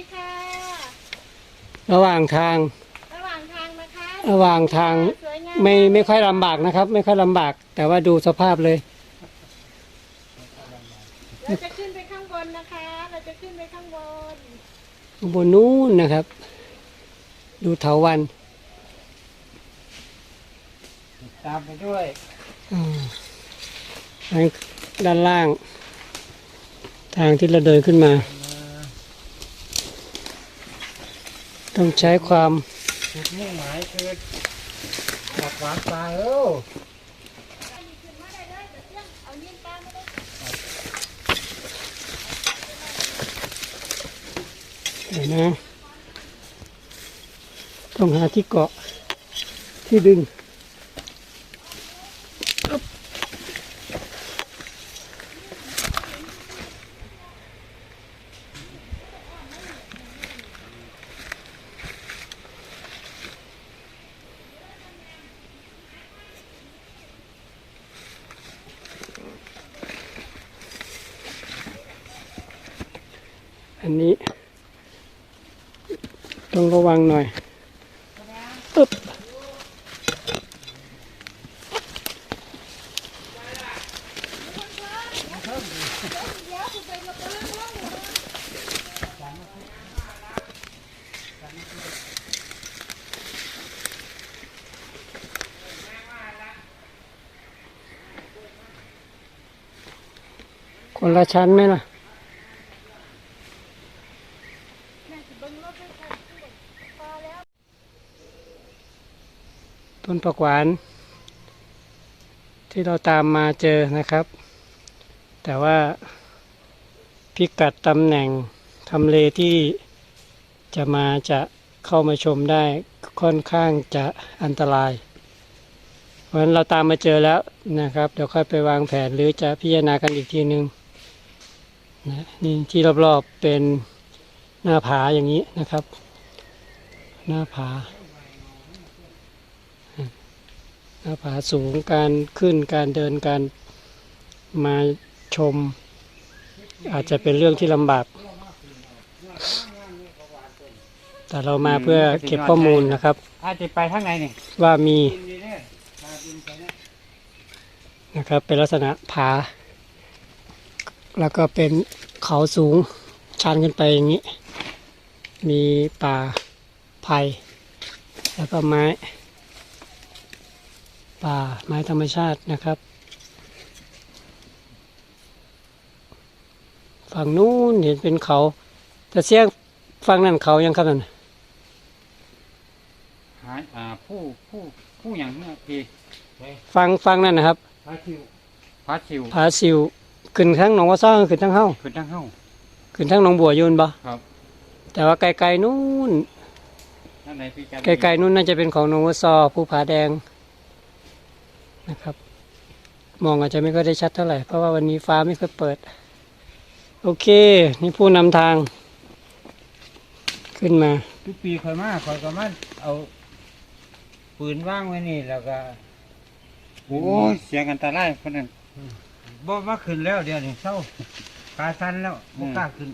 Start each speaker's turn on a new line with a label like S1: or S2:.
S1: ดีค่ะ
S2: ระหว่างทาง
S1: ระหว่างทางนะคะ
S2: ระหว่างทาง
S1: สวยงาม
S2: ไม่ไม่ค่อยลำบากนะครับ ไม่ค่อยลำบาก แต่ว่าดูสภาพเลย
S1: เราจะขึ้นไปข้างบนนะคะ เราจะขึ้นไปข้างบน
S2: ข้างบนนู้นนะครับ ดูเถาวัน
S3: ตามไปด้วย
S2: อ่าทางด้านล่าง ทางที่เราเดินขึ้นมา ต้องใช้ความ
S3: จุดมุ่งหมายคือหลักหวานปลาเอ้า
S1: ขึ้นมาได้เลยเดี๋ยวเรื่องเอาเงี้ยตามมาเลย
S2: เดี๋ยวนะ ต้องหาที่เกาะที่ดึง นนี้ ต้องระวังหน่อยอึบคนละชั้นไหมล่ะ
S1: แม่สิเบิ้งรถให้ค่ะพอแล้ว
S2: ต้นผักหวาน ที่เราตามมาเจอนะครับ แต่ว่าพิกัดตำแหน่งทำเลที่จะมาจะเข้ามาชมได้ค่อนข้างจะอันตรายเพราะฉะนั้นเราตามมาเจอแล้วนะครับ เดี๋ยวค่อยไปวางแผนหรือจะพิจารณากันอีกทีนึงนะนี่ที่รอบๆเป็น หน้าผาอย่างนี้นะครับ หน้าผา หน้าผาสูงการขึ้นการเดินการมาชม อาจจะเป็นเรื่องที่ลำบาก แต่เรามาเพื่อเก็บข้อมูลนะครับ
S3: อาจจะไปทางไหนนี่
S2: ว่ามี
S3: ดินดีเนี่ยพาดินไปเนี่ย
S2: นะครับเป็นลักษณะผา แล้วก็เป็นเขาสูงชันขึ้นไปอย่างนี้ มีป่าไผ่แล้วก็ไม้ ป่าไม้ธรรมชาตินะครับ ฝั่งนู้นเห็นเป็นเขา แต่เสียงฝั่งนั้นเขายังครับนั่น
S3: หาอ่าผู้ผู้ผู้อย่างเนี้ยพี่
S2: ฟังฟังนั่นนะครับ
S3: พาชิวพาชิว
S2: ผาซิวขึ้นทั้งหนองว่าซ่องขึ้นทั้งเฮ้า
S3: คือทั้งเข้า
S2: ขึ้นทั้งหนองบัวอยูนบ่
S3: ครับ
S2: แต่ว่าไกลๆนู้น
S3: ท่านไหนพี่จัน
S2: ไกลๆนู้นน่าจะเป็นของหนองวัวซอภูผาแดงนะครับ มองอาจจะไม่ค่อยได้ชัดเท่าไหร่ เพราะว่าวันนี้ฟ้าไม่ค่อยเปิด โอเค นี่ผู้นำทาง ขึ้นมา
S3: ทุกปีคอยมาคอยก็มาเอาปืนว่างไว้นี่แล้วก็โอ้ยเสียงอันตรายคนนั้นบ่มาขึ้นแล้วเดี๋ยวนี้เศร้าขาสั่นแล้วบ่กล้าขึ้น